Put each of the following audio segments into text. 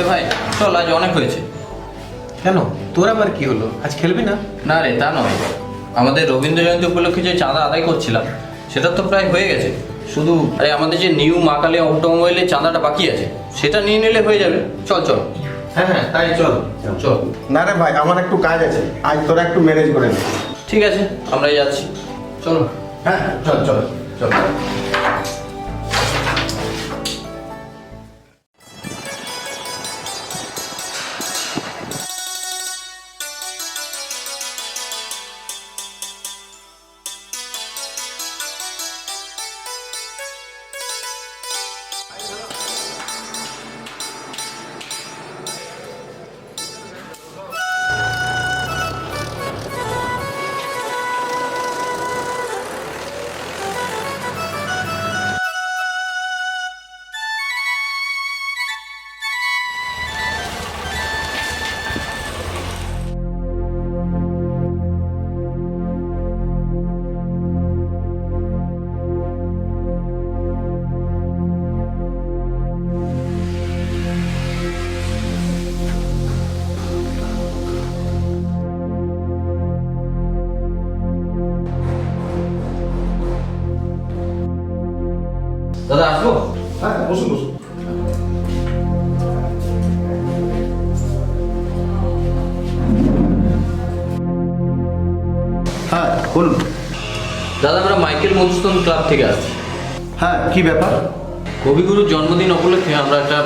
এ ভাই চল আজ অনেক হয়েছে। কেন? তোর আবার কি হলো? আজ খেলবি না? না রে তা নয়। আমাদের রবীন্দ্র জয়ন্তী উপলক্ষে যে চাঁদা আদায় করছিলাম সেটা তো প্রায় হয়ে গেছে। শুধু আরে আমাদের যে নিউ মা কালী অটোমোবাইলের চাঁদাটা বাকি আছে সেটা নিয়ে নিলে হয়ে যাবে। চল চল। হ্যাঁ হ্যাঁ তাই চল। চল। না রে ভাই আমার একটু কাজ আছে। আজ তোরা একটু ম্যানেজ করে নে। ঠিক আছে আমরা যাচ্ছি। চলো। হ্যাঁ চল চল চল। দাদা আসব? হ্যাঁ বসুন বসুন। হ্যাঁ বলুন। দাদা আমরা মাইকেল মধুসূদন ক্লাব থেকে আসছি। হ্যাঁ কি ব্যাপার? কবিগুরুর জন্মদিন উপলক্ষে আমরা একটা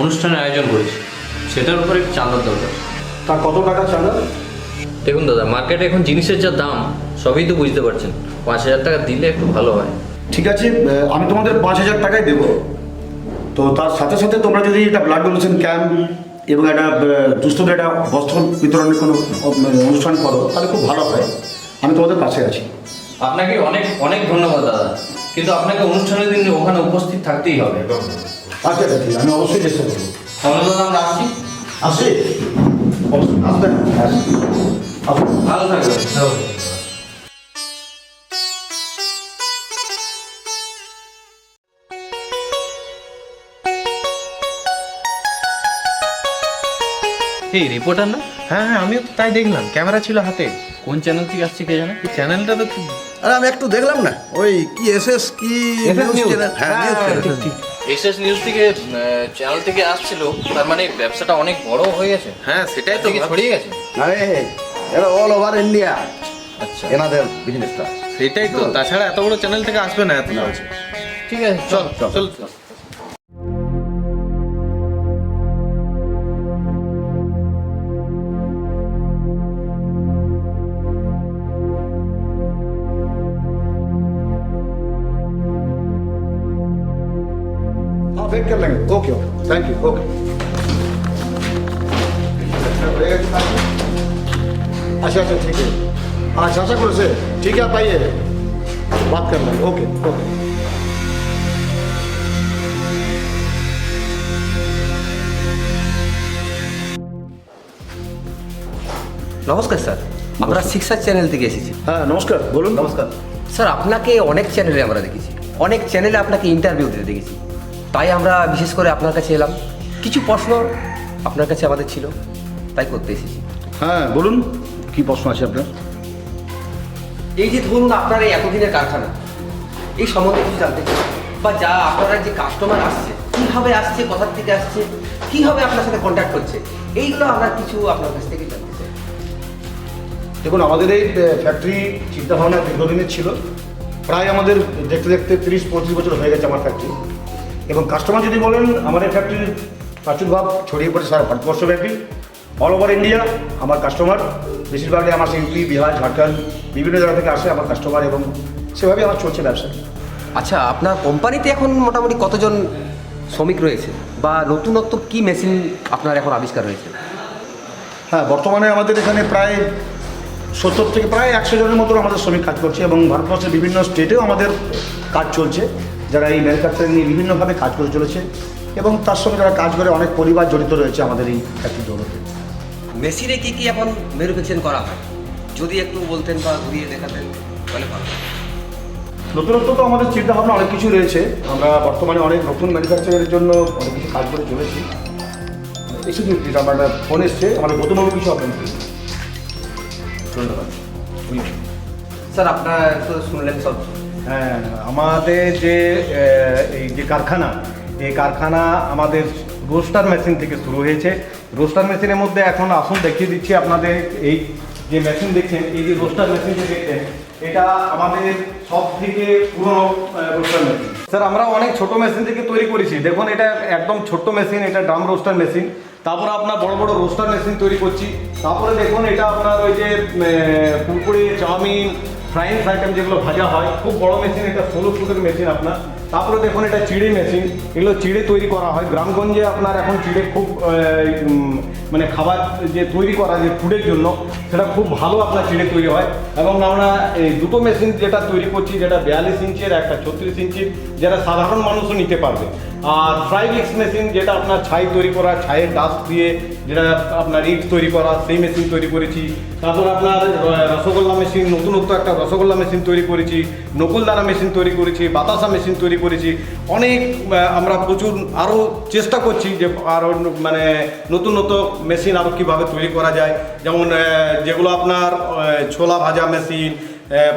অনুষ্ঠানের আয়োজন করেছি। সেটার উপরে চাঁদার দরকার তা কত টাকা চাঁদা? দেখুন দাদা মার্কেটে এখন জিনিসের যা দাম সবই তো বুঝতে পারছেন। পাঁচ হাজার টাকা দিলে একটু ভালো হয়। ঠিক আছে? আমি তোমাদের পাঁচ হাজার টাকাই দেবো। তো তার সাথে সাথে তোমরা যদি এটা ব্লাড ডোনেশন ক্যাম্প এবং একটা দুস্থদের একটা বস্ত্র বিতরণের কোনো অনুষ্ঠান করো তাহলে খুব ভালো হয়। আমি তোমাদের পাশে আছি। আপনাকে অনেক অনেক ধন্যবাদ দাদা। কিন্তু আপনাকে অনুষ্ঠানের দিন ওখানে উপস্থিত থাকতেই হবে। আচ্ছা আচ্ছা ঠিক আছে, আমি অবশ্যই চেষ্টা করব। তাহলে দাদা আমরা আসছি আসি? আসবেন। ভালো থাকবেন। এই রিপোর্টার না? হ্যাঁ হ্যাঁ আমিও তাই দেখলাম। ক্যামেরা ছিল হাতে। কোন চ্যানেল থেকে আসছে কে জানে? চ্যানেলটা তো আরে আমি একটু দেখলাম না। ওই কি এস এস কি হ্যাঁ নিউজ হ্যাঁ। এসএস নিউজ থেকে চ্যানেল থেকে আসছিল তার মানে ব্যবসাটা অনেক বড় হয়ে গেছে। হ্যাঁ সেটাই তো ছড়িয়ে গেছে। আরে এরা অল ওভার ইন্ডিয়া আচ্ছা। এনাদের বিজনেসটা সেটাই তো তাছাড়া এত বড় চ্যানেল থেকে আসবে না এত ঠিক আছে চল চল हाँ वेट कर लेंगे okay okay thank you okay अच्छा अच्छा ठीक है हाँ चाचा को से ठीक है आप आइए बात कर लेंगे ओके ओके নমস্কার স্যার আমরা শিক্ষা চ্যানেল থেকে এসেছি হ্যাঁ নমস্কার বলুন নমস্কার স্যার আপনাকে অনেক চ্যানেলে আমরা দেখেছি অনেক চ্যানেলে আপনাকে ইন্টারভিউ দিতে দেখেছি তাই আমরা বিশেষ করে আপনার কাছে এলাম। কিছু প্রশ্ন আপনার কাছে আমাদের ছিল তাই করতে এসেছি। হ্যাঁ বলুন কি প্রশ্ন আছে আপনার? এই যে ধরুন আপনার এই এতদিনের কারখানা এই সম্বন্ধে কিছু জানতে চাই। বা যা আপনারা যে কাস্টমার আসছে কীভাবে আসছে কোথার থেকে আসছে কীভাবে আপনার সাথে কন্ট্যাক্ট করছে এইগুলো আমরা কিছু আপনার কাছ থেকে জানতে চাই। দেখুন আমাদের এই ফ্যাক্টরি চিন্তাভাবনা দীর্ঘদিনের ছিল। প্রায় আমাদের দেখতে দেখতে তিরিশ পঁয়ত্রিশ বছর হয়ে গেছে আমার ফ্যাক্টরি এবং কাস্টমার যদি বলেন আমাদের ফ্যাক্টরির প্রাচুর্ভাব ছড়িয়ে পড়ে সারা ভারতবর্ষব্যাপী অল ওভার ইন্ডিয়া আমার কাস্টমার বেশিরভাগই আমার ইউপি বিহার ঝাড়খণ্ড বিভিন্ন জায়গা থেকে আসে আমার কাস্টমার এবং সেভাবেই আমার চলছে ব্যবসা। আচ্ছা আপনার কোম্পানিতে এখন মোটামুটি কতজন শ্রমিক রয়েছে? বা নতুনত্ব কি মেশিন আপনার এখন আবিষ্কার হয়েছে? হ্যাঁ বর্তমানে আমাদের এখানে প্রায় সত্তর থেকে প্রায় একশো জনের মতো আমাদের শ্রমিক কাজ করছে এবং ভারতবর্ষের বিভিন্ন স্টেটেও আমাদের কাজ চলছে। যারা এই ম্যানুফ্যাকচারিং নিয়ে বিভিন্নভাবে কাজ করে চলেছে এবং তার সঙ্গে যারা কাজ করে অনেক পরিবার জড়িত রয়েছে আমাদের এই ফ্যাক্টরি দৌলতে মেশিনে কী কী এখন ম্যানুফ্যাকচারিং করা হয়? যদি একটু বলতেন বা ঘুরিয়ে দেখাতেন তাহলে ভালো নতুনত্ব তো আমাদের চিন্তাভাবনা অনেক কিছু রয়েছে। আমরা বর্তমানে অনেক নতুন ম্যানুফ্যাকচারের জন্য অনেক কিছু কাজ করে চলেছি। এক্সকিউটিভ প্লিজ আমার ফোন এসছে আমাদের গৌতমবাবু কিছু আপনার ধন্যবাদ। স্যার আপনার তো শুনলেন সব। আমাদের যে এই যে কারখানা, এই কারখানা আমাদের রোস্টার মেশিন থেকে শুরু হয়েছে। রোস্টার মেশিনের মধ্যে এখন আসুন দেখিয়ে দিচ্ছি আপনাদের এই যে মেশিন দেখছেন, এই যে রোস্টার মেশিন যে দেখছেন, এটা আমাদের সব থেকে পুরনো রোস্টার মেশিন। স্যার, আমরা অনেক ছোট মেশিন থেকে তৈরি করেছি। দেখুন, এটা একদম ছোট্ট মেশিন, এটা ড্রাম রোস্টার মেশিন। তারপরে আপনার বড় বড় রোস্টার মেশিন তৈরি করছি। তারপরে দেখুন, এটা আপনার ওই যে কুরকুড়ি চাউমিন ফ্রাইংস আইটেম যেগুলো ভাজা হয় খুব বড় মেশিন এটা ষোলো ফুটের মেশিন আপনার। তারপরে দেখুন এটা চিড়ে মেশিন। এগুলো চিড়ে তৈরি করা হয়। গ্রামগঞ্জে আপনার এখন চিড়ে খুব মানে খাবার যে তৈরি করা, যে ফুডের জন্য, সেটা খুব ভালো আপনার চিড়ে তৈরি হয়। এবং আমরা এই দুটো মেশিন যেটা তৈরি করছি, যেটা বিয়াল্লিশ ইঞ্চের, একটা ছত্রিশ ইঞ্চির, যেটা সাধারণ মানুষও নিতে পারবে। আর ফ্রাই মিক্স মেশিন, যেটা আপনার ছাই তৈরি করা, ছাইয়ের ডাস্ট দিয়ে যেটা আপনার ইট তৈরি করা, সেই মেশিন তৈরি করেছি। তারপর আপনার রসগোল্লা মেশিন, নতুনত্ব একটা রসগোল্লা মেশিন তৈরি করেছি। নকুলদানা মেশিন তৈরি করেছি, বাতাসা মেশিন তৈরি করেছি। অনেক আমরা প্রচুর আরও চেষ্টা করছি যে আরও মানে নতুন নতুন মেশিন আরও কীভাবে তৈরি করা যায়। যেমন যেগুলো আপনার ছোলা ভাজা মেশিন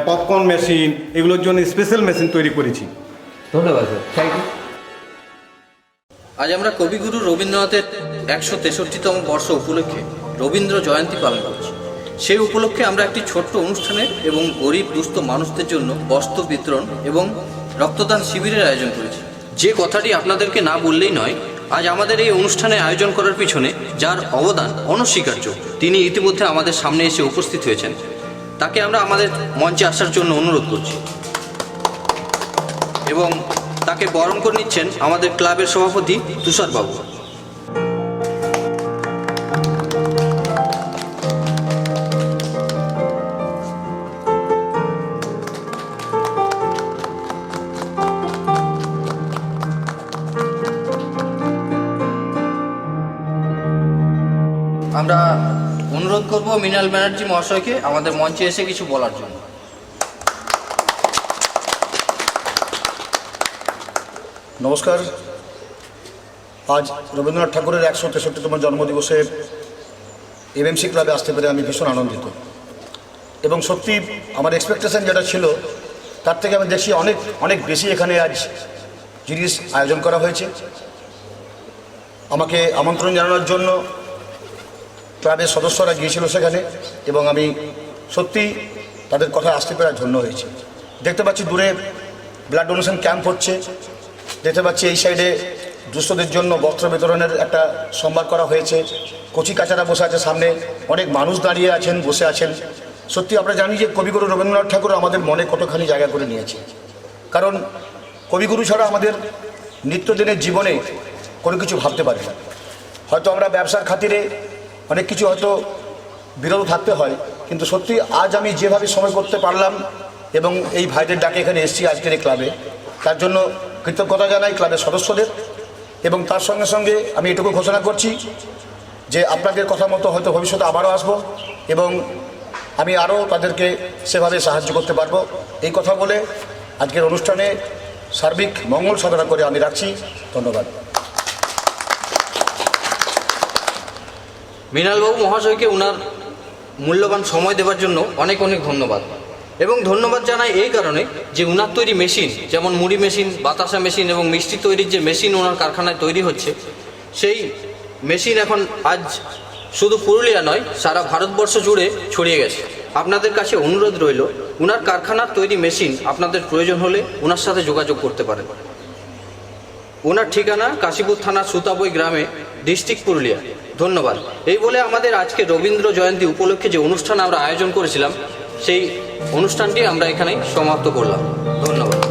পপকর্ন মেশিন এগুলোর জন্য স্পেশাল মেশিন তৈরি করেছি। ধন্যবাদ স্যার। থ্যাংক ইউ আজ আমরা কবিগুরু রবীন্দ্রনাথের একশো তেষট্টিতম বর্ষ উপলক্ষে রবীন্দ্র জয়ন্তী পালন করছি। সেই উপলক্ষে আমরা একটি ছোট্ট অনুষ্ঠানে এবং গরিব দুস্থ মানুষদের জন্য বস্ত্র বিতরণ এবং রক্তদান শিবিরের আয়োজন করেছি। যে কথাটি আপনাদেরকে না বললেই নয়, আজ আমাদের এই অনুষ্ঠানে আয়োজন করার পিছনে যার অবদান অনস্বীকার্য, তিনি ইতিমধ্যে আমাদের সামনে এসে উপস্থিত হয়েছেন। তাকে আমরা আমাদের মঞ্চে আসার জন্য অনুরোধ করছি। এবং তাকে বরণ করে নিচ্ছেন আমাদের ক্লাবের সভাপতি তুষারবাবু। আমরা অনুরোধ করব মৃণাল ব্যানার্জি মহাশয়কে আমাদের মঞ্চে এসে কিছু বলার জন্য। নমস্কার। আজ রবীন্দ্রনাথ ঠাকুরের একশো তেষট্টিতম জন্মদিবসে এমএমসি ক্লাবে আসতে পেরে আমি ভীষণ আনন্দিত। এবং সত্যি আমার এক্সপেকটেশন যেটা ছিল, তার থেকে আমি দেখছি অনেক অনেক বেশি এখানে আজ জিনিস আয়োজন করা হয়েছে। আমাকে আমন্ত্রণ জানানোর জন্য ক্লাবের সদস্যরা গিয়েছিল সেখানে এবং আমি সত্যি তাদের কথা আসতে পেরে ধন্য হয়েছে। দেখতে পাচ্ছি দূরে ব্লাড ডোনেশন ক্যাম্প হচ্ছে। দেখতে পাচ্ছি এই সাইডে দুস্থদের জন্য বস্ত্র বিতরণের একটা সম্ভার করা হয়েছে। কচি কাচারা বসে আছে সামনে। অনেক মানুষ দাঁড়িয়ে আছেন, বসে আছেন। সত্যি আমরা জানি যে কবিগুরু রবীন্দ্রনাথ ঠাকুর আমাদের মনে কতখানি জায়গা করে নিয়েছে। কারণ কবিগুরু ছাড়া আমাদের নিত্যদিনের জীবনে কোনো কিছু ভাবতে পারি না। হয়তো আমরা ব্যবসার খাতিরে অনেক কিছু হয়তো বিরত থাকতে হয়, কিন্তু সত্যি আজ আমি যেভাবে সময় করতে পারলাম এবং এই ভাইদের ডাকে এখানে এসেছি আজকের এই ক্লাবে, তার জন্য কৃতজ্ঞতা জানাই ক্লাবের সদস্যদের এবং তার সঙ্গে সঙ্গে আমি এটুকু ঘোষণা করছি যে আপনাদের কথা মতো হয়তো ভবিষ্যতে আবারও আসব এবং আমি আরও তাদেরকে সেভাবে সাহায্য করতে পারব। এই কথা বলে আজকের অনুষ্ঠানে সার্বিক মঙ্গল সাধনা করে আমি রাখছি। ধন্যবাদ। মৃণালবাবু মহাশয়কে ওনার মূল্যবান সময় দেওয়ার জন্য অনেক অনেক ধন্যবাদ। এবং ধন্যবাদ জানাই এই কারণে যে উনার তৈরি মেশিন, যেমন মুড়ি মেশিন, বাতাসা মেশিন এবং মিষ্টি তৈরির যে মেশিন ওনার কারখানায় তৈরি হচ্ছে, সেই মেশিন এখন আজ শুধু পুরুলিয়া নয়, সারা ভারতবর্ষ জুড়ে ছড়িয়ে গেছে। আপনাদের কাছে অনুরোধ রইল, উনার কারখানার তৈরি মেশিন আপনাদের প্রয়োজন হলে ওনার সাথে যোগাযোগ করতে পারেন। ওনার ঠিকানা কাশীপুর থানা সুতাবই গ্রামে, ডিস্ট্রিক্ট পুরুলিয়া। ধন্যবাদ। এই বলে আমাদের আজকে রবীন্দ্র জয়ন্তী উপলক্ষে যে অনুষ্ঠান আমরা আয়োজন করেছিলাম, সেই অনুষ্ঠানটি আমরা এখানেই সমাপ্ত করলাম। ধন্যবাদ।